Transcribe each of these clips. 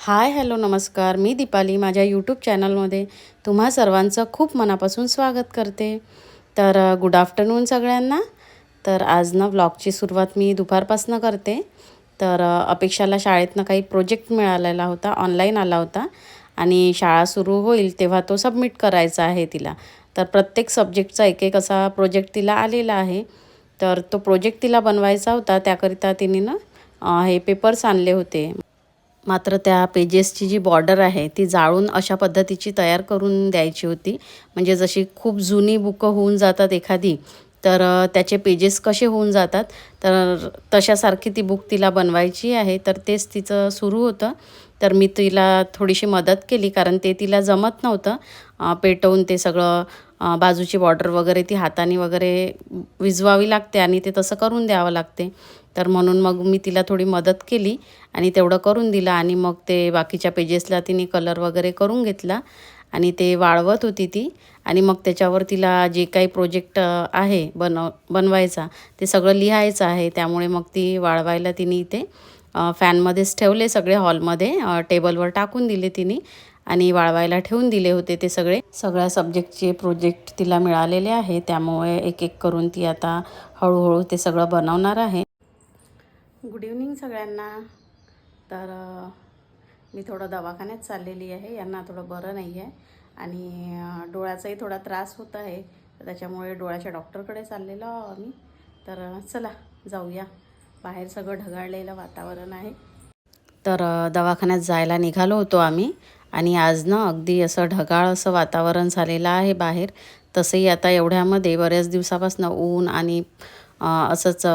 Hi hello नमस्कार. मी दीपाली माझ्या YouTube चॅनलमध्ये तुम्हा सर्वांचं खूप मनापासून स्वागत करते. तर गुड आफ्टरनून सगळ्यांना. तर आज ना व्लॉगची सुरुवात मी दुपारपासनं करते. तर अपेक्षाला शाळेतनं काही प्रोजेक्ट मिळालेला होता ऑनलाईन आला होता. आणि शाळा सुरू होईल तेव्हा तो सबमिट करायचा आहे तिला. तर प्रत्येक सब्जेक्टचा एक एक असा प्रोजेक्ट तिला आलेला आहे. तर तो प्रोजेक्ट तिला बनवायचा होता. त्याकरिता तिने ना हे पेपर्स आणले होते. मात्र त्या पेजेसची जी बॉर्डर आहे ती जाळून अशा पद्धतीची तयार करून द्यायची होती. म्हणजे जशी खूप जुनी बुकं होऊन जातात एखादी तर त्याचे पेजेस कसे होऊन जातात तर तशासारखी ती बुक तिला बनवायची आहे. तर तेच तिचं सुरू होतं. तर मी तिला थोडीशी मदत केली कारण ते तिला जमत नव्हतं. पेटवून ते सगळं बाजूची बॉर्डर वगैरे ती हाताने वगैरे विजवावी लागते आणि ते तसं करून द्यावं लागते. तर म्हणून मग मी तिला थोडी मदत केली आणि तेवढं करून दिलं आणि मग ते बाकीच्या पेजेसला तिने कलर वगैरे करून घेतला आणि ते वाळवत होती ती आणि मग त्याच्यावर तिला जे काही प्रोजेक्ट आहे बनव बनवायचा ते सगळं लिहायचं आहे. त्यामुळे मग ती वाळवायला तिने इथे फॅनमध्येच ठेवले सगळे हॉलमध्ये टेबलवर टाकून दिले तिने आणि वाळवायला ठेवून दिले होते ते सगळे. सगळ्या सब्जेक्टचे प्रोजेक्ट तिला मिळालेले आहे. त्यामुळे एक एक करून ती आता हळूहळू ते सगळं बनवणार आहे. गुड इव्हनिंग सगळ्यांना. तर मी थोडं दवाखान्यात चाललेली आहे. यांना थोडं बरं नाही आहे आणि डोळ्याचाही थोडा त्रास होत आहे. त्याच्यामुळे डोळ्याच्या डॉक्टरकडे चाललेलो आहो आम्ही. तर चला जाऊया. बाहेर सगळं ढगाळलेलं वातावरण आहे. तर दवाखान्यात जायला निघालो होतो आम्ही. आणि आज ना अगदी असं ढगाळ असं वातावरण झालेलं आहे बाहेर. तसंही आता एवढ्यामध्ये बऱ्याच दिवसापासून ऊन आणि असंच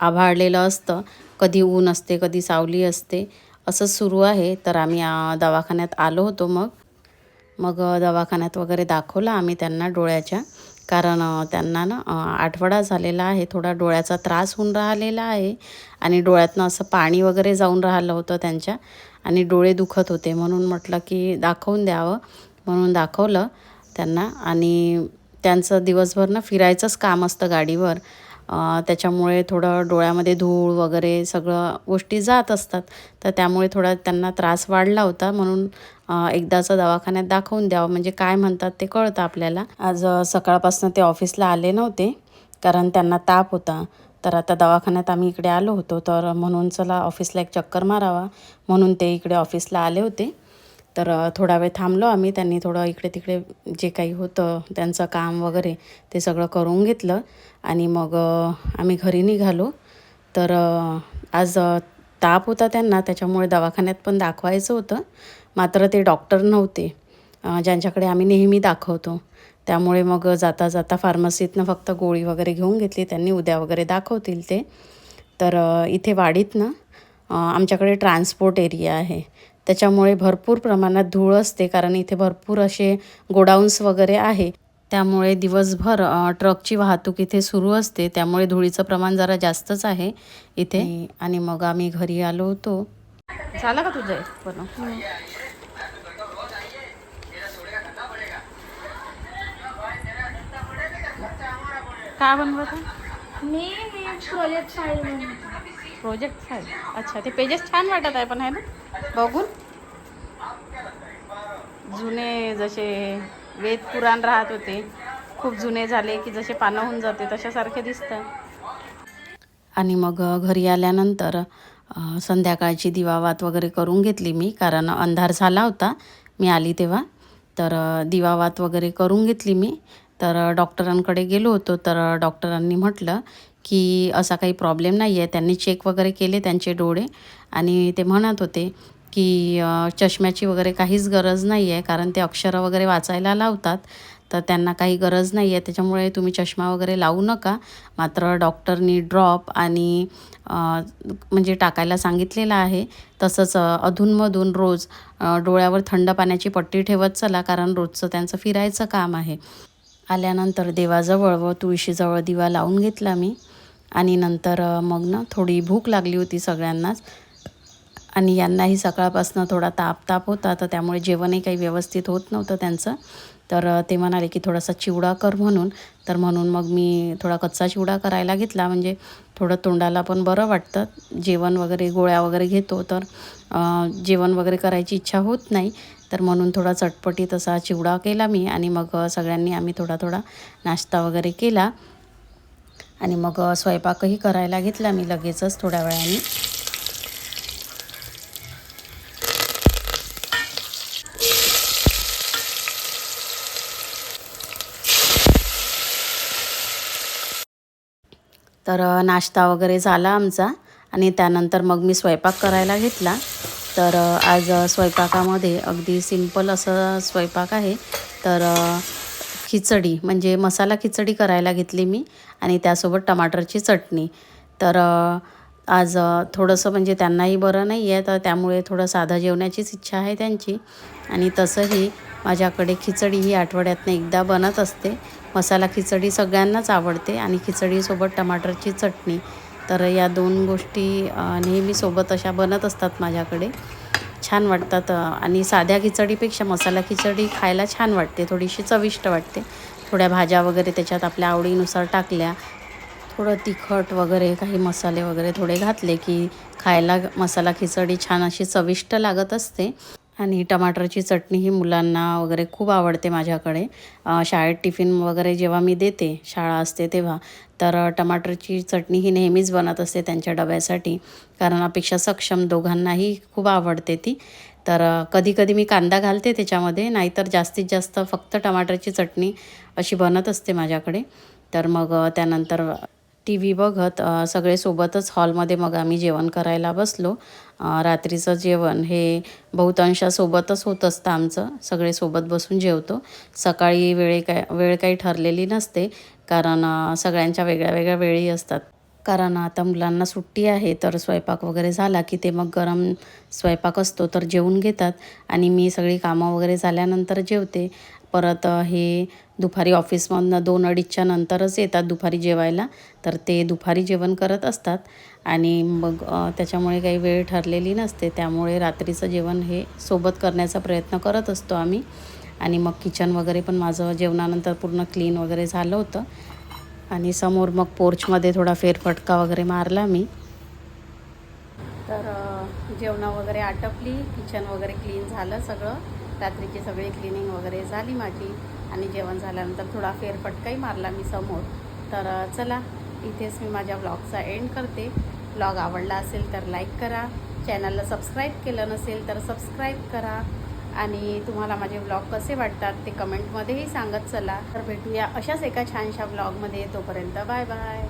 आभाळलेलं असतं. कधी ऊन असते कधी सावली असते. असंच सुरू आहे. तर आम्ही दवाखान्यात आलो होतो मग. मग दवाखान्यात वगैरे दाखवलं आम्ही त्यांना डोळ्याच्या. कारण त्यांना ना आठवडा झालेला आहे. थोडा डोळ्याचा त्रास होऊन राहिलेला आहे. आणि डोळ्यातनं असं पाणी वगैरे जाऊन राहिलं होतं त्यांच्या. आणि डोळे दुखत होते. म्हणून म्हटलं की दाखवून द्यावं. म्हणून दाखवलं त्यांना. आणि त्यांचं दिवसभर ना फिरायचंच काम असतं गाडीवर. त्याच्यामुळे थोडं डोळ्यामध्ये धूळ वगैरे सगळं गोष्टी जात असतात. तर त्यामुळे थोडा त्यांना त्रास वाढला होता. म्हणून एकदाचं दवाखान्यात दाखवून द्यावं. म्हणजे काय म्हणतात ते कळतं आपल्याला. आज सकाळपासून ते ऑफिसला आले नव्हते कारण त्यांना ताप होता. तर आता दवाखान्यात आम्ही इकडे आलो होतो. तर म्हणून चला ऑफिसला एक चक्कर मारावा. म्हणून ते इकडे ऑफिसला आले होते. तर थोडा वेळ थांबलो आम्ही. त्यांनी थोडं इकडे तिकडे जे काही होतं त्यांचं काम वगैरे ते सगळं करून घेतलं. आणि मग आम्ही घरी निघालो. तर आज ताप होता त्यांना. त्याच्यामुळे दवाखान्यात पण दाखवायचं होतं. मात्र ते डॉक्टर नव्हते ज्यांच्याकडे आम्ही नेहमी दाखवतो. त्यामुळे मग जाता जाता फार्मसीतनं फक्त गोळी वगैरे घेऊन घेतली. त्यांनी उद्या वगैरे दाखवतील ते. तर इथे वाडीत ना आमच्याकडे ट्रान्सपोर्ट एरिया आहे. त्याच्यामुळे भरपूर प्रमाणात धूळ असते कारण इथे भरपूर असे गोडाऊन्स वगैरे आहे. त्यामुळे दिवसभर ट्रकची वाहतूक इथे सुरू असते. त्यामुळे धुळीचं प्रमाण जरा जास्तच आहे इथे. आणि मग आम्ही घरी आलो होतो. झालं का तुझं पण काय बनवत मी मी प्रोजेक्ट फाईल बनवते. प्रोजेक्ट फाईल अच्छा ते पेजेस छान वाटत आहे पण आहे ना? बघून. जुने जसे वेद पुराण राहत होते खूप जुने झाले की जसे पानं होऊन जाते तशासारखे दिसतं. आणि मग घरी आल्यानंतर संध्याकाळची दिवावात वगैरे करून घेतली मी कारण अंधार झाला होता. मी आली तेव्हा. तर दिवावात वगैरे करून घेतली मी. तर डॉक्टरांकडे गेलो होतो. तर डॉक्टरांनी म्हटलं की असा काही प्रॉब्लेम नाही आहे त्यांनी चेक वगैरे केले त्यांचे डोळे. आणि ते म्हणत होते की चष्म्याची वगैरे काहीच गरज नाही आहे कारण ते अक्षरं वगैरे वाचायला लावतात. तर त्यांना काही गरज नाही आहे त्याच्यामुळे तुम्ही चष्मा वगैरे लावू नका. मात्र डॉक्टरनी ड्रॉप आणि म्हणजे टाकायला सांगितलेलं आहे. तसंच अधूनमधून रोज डोळ्यावर थंड पाण्याची पट्टी ठेवत चला कारण रोजचं त्यांचं फिरायचं काम आहे. आल्यानंतर देवाजवळ व तुळशीजवळ दिवा लावून घेतला मी. आणि नंतर मग ना थोडी भूक लागली होती सगळ्यांनाच. आणि यांनाही सकाळपासून थोडा ताप ताप होता तर त्यामुळे जेवणही काही व्यवस्थित होत नव्हतं त्यांचं. तर ते म्हणाले की थोडासा चिवडा कर म्हणून. तर म्हणून मग मी थोडा कच्चा चिवडा करायला घेतला. म्हणजे थोडं तोंडाला पण बरं वाटतं. जेवण वगैरे गोळ्या वगैरे घेतो तर जेवण वगैरे करायची इच्छा होत नाही. तर म्हणून थोडा चटपटीत असा चिवडा केला मी आणि मग सगळ्यांनी आम्ही थोडा थोडा नाश्ता वगैरे केला. आणि मग स्वयंपाकही करायला घेतला मी लगेचच थोड्या वेळाने. तर नाश्ता वगैरे झाला आमचा आणि त्यानंतर मग मी स्वयंपाक करायला घेतला. तर आज स्वयंपाकामध्ये अगदी सिंपल असं स्वयंपाक आहे. तर खिचडी म्हणजे मसाला खिचडी करायला घेतली मी आणि त्यासोबत टमाटरची चटणी. तर आज थोडंसं म्हणजे त्यांनाही बरं नाही आहे तर त्यामुळे थोडं साधं जेवण्याचीच इच्छा आहे त्यांची. आणि तसंही माझ्याकडे खिचडी ही आठवड्यातनं एकदा बनत असते. मसाला खिचडी सगळ्यांनाच आवडते आणि खिचडीसोबत टमाटरची चटणी. तर या दोन गोष्टी नेहमी सोबत अशा बनत असतात माझ्याकडे. छान वाटतात आणि साध्या खिचडीपेक्षा मसाला खिचडी खायला छान वाटते थोडीशी चविष्ट वाटते. थोड्या भाज्या वगैरे त्याच्यात आपल्या आवडीनुसार टाकल्या. थोडं तिखट वगैरे काही मसाले वगैरे थोडे घातले की खायला मसाला खिचडी छान अशी चविष्ट लागत असते. आणि टमाटरची चटणी ही मुलांना वगैरे खूप आवडते माझ्याकडे. शाळेत टिफिन वगैरे जेव्हा मी देते शाळा असते तेव्हा तर टमाटरची चटणी ही नेहमीच बनत असते त्यांच्या डब्यासाठी. कारण अपेक्षा सक्षम दोघांनाही खूप आवडते ती. तर कधीकधी कधी कधी मी कांदा घालते त्याच्यामध्ये नाहीतर जास्तीत जास्त फक्त टमाटरची चटणी अशी बनत असते माझ्याकडे. तर मग त्यानंतर टी व्ही बघत सगळे सोबतच हॉलमध्ये मग आम्ही जेवण करायला बसलो. रात्रीचं जेवण हे बहुतांशासोबतच होत असतं आमचं. सगळे सोबत बसून जेवतो. सकाळी वेळे काय वेळ काही ठरलेली नसते कारण सगळ्यांच्या वेगळ्या वेगळ्या वेळी असतात. कारण आता मुलांना सुट्टी आहे तर स्वयंपाक वगैरे झाला की ते मग गरम स्वयंपाक असतो तर जेवून घेतात. आणि मी सगळी कामं वगैरे झाल्यानंतर जेवते. परत हे दुपारी ऑफिसमधनं दोन अडीचच्या नंतरच येतात दुपारी जेवायला तर ते दुपारी जेवण करत असतात. आणि मग त्याच्यामुळे काही वेळ ठरलेली नसते. त्यामुळे रात्रीचं जेवण हे सोबत करण्याचा प्रयत्न करत असतो आम्ही. आणि मग किचन वगैरे पण माझं जेवणानंतर पूर्ण क्लीन वगैरे झालं होतं. आणि समोर मग पोर्चमध्ये थोडा फेरफटका वगैरे मारला मी. तर जेवणं वगैरे आटपली. किचन वगैरे क्लीन झालं सगळं. रात्रीची सगळी क्लिनिंग वगैरे झाली माझी. आणि जेवण झाल्यानंतर थोडा फेरफटकाही मारला मी समोर. तर चला इथेच मी माझ्या ब्लॉगचा एंड करते. ब्लॉग आवडला असेल तर लाईक करा. चॅनलला सबस्क्राईब केलं नसेल तर सबस्क्राईब करा. आणि तुम्हाला माझे ब्लॉग कसे वाटतात ते कमेंटमध्येही सांगत चला. तर भेटूया अशाच एका छानशा ब्लॉगमध्ये तोपर्यंत बाय बाय